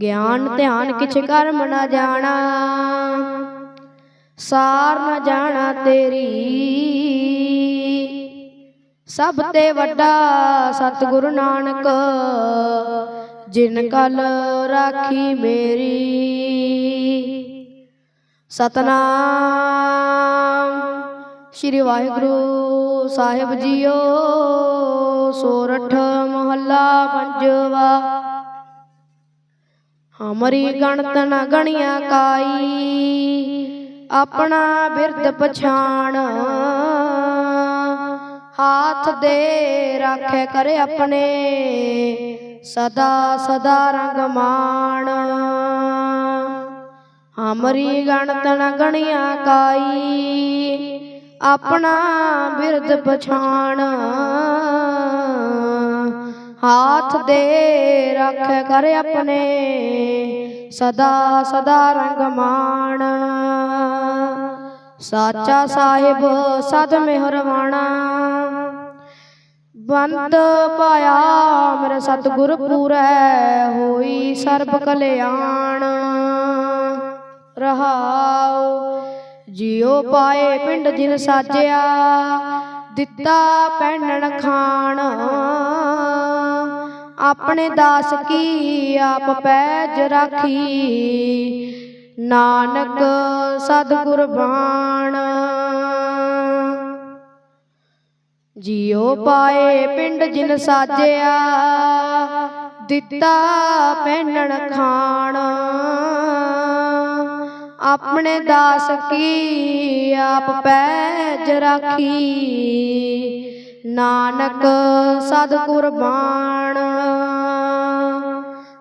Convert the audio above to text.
ਗਿਆਨ ਧਿਆਨ ਕਿਛ ਕਰਮ ਨ ਜਾਣਾ। ਸਾਰ ਨਾ ਜਾਣਾ ਤੇਰੀ। ਸਭ ਤੇ ਵੱਡਾ ਸਤਿਗੁਰੂ ਨਾਨਕ, ਜਿਨ ਕਲ ਰਾਖੀ ਮੇਰੀ। ਸਤਨਾਮ ਸ਼੍ਰੀ ਵਾਹਿਗੁਰੂ ਸਾਹਿਬ ਜੀਓ ਸੋਰਠ ਮਹੱਲਾ ਪੰਜਵਾ। ਹਮਰੀ ਗਣਤ ਨ ਗਣਿਆ ਕਾਈ। ਆਪਣਾ ਬਿਰਦ ਪਛਾਣ। ਹਾਥ ਦੇ ਰਾਖੇ ਕਰੇ ਆਪਣੇ। ਸਦਾ ਸਦਾ ਰੰਗ ਮਾਣ। ਹਮਰੀ ਗਣਤ ਨ ਗਣਿਆ ਕਾਈ। ਆਪਣਾ ਬਿਰਦ ਪਛਾਣ। ਹਾਥ ਦੇ ਰੱਖ ਕਰ ਆਪਣੇ ਸਦਾ ਸਦਾ ਰੰਗ ਮਾਣ ਸਾਚਾ ਸਾਹਿਬ ਸਦ ਮਿਹਰਵਾਣਾ ਬੰਦ ਪਾਇਆ ਮੇਰੇ ਸਤਿਗੁਰ ਪੂਰੈ ਹੋਈ ਸਰਬ ਕਲਿਆਣ ਰਹਾਉ ਜਿਉ ਪਾਏ ਪਿੰਡ ਜਿਨ ਸਾਜਿਆ ਦਿੱਤਾ ਪੈਣਨ ਖਾਣ ਆਪਣੇ ਦਾਸ ਕੀ ਆਪ ਪੈਜ ਰਾਖੀ? ਨਾਨਕ ਸਤਿਗੁਰ ਬਾਣ ਜਿਉ ਪਾਏ ਪਿੰਡ ਜਿਨ ਸਾਜਿਆ, ਦਿੱਤਾ ਪੈਣਨ ਖਾਣ। ਆਪਣੇ ਦਾਸ ਕੀ ਆਪ ਪੈਜ ਰਾਖੀ? ਨਾਨਕ ਸਦ ਕੁਰਬਾਨ